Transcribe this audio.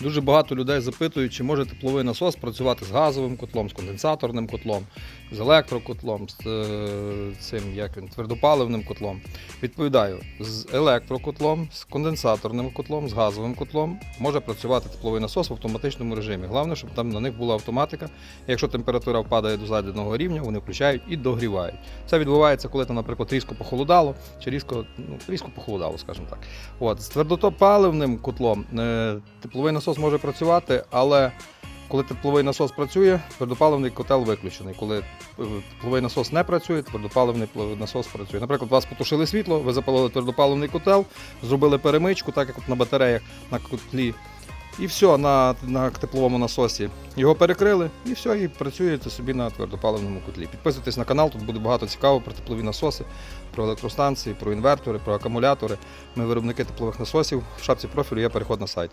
Дуже багато людей запитують, чи може тепловий насос працювати з газовим котлом, з конденсаторним котлом, з електрокотлом, з е, цим як він, твердопаливним котлом. Відповідаю, з електрокотлом, з конденсаторним котлом, з газовим котлом може працювати тепловий насос в автоматичному режимі. Головне, щоб там на них була автоматика. Якщо температура впадає до заданого рівня, вони включають і догрівають. Це відбувається, коли там, наприклад, різко похолодало, чи різко, ну, різко похолодало, скажімо так. От, з твердопаливним котлом е, тепловий насос може працювати, але коли тепловий насос працює, твердопаливний котел виключений. Коли е, тепловий насос не працює, твердопаливний насос працює. Наприклад, у вас потушили світло, ви запалили твердопаливний котел, зробили перемичку, так як от на батареях на котлі. І все на, на тепловому насосі. Його перекрили, і все, і працюєте собі на твердопаливному котлі. Підписуйтесь на канал, тут буде багато цікавого про теплові насоси, про електростанції, про інвертори, про акумулятори. Ми виробники теплових насосів. В шапці профілю є переход на сайт.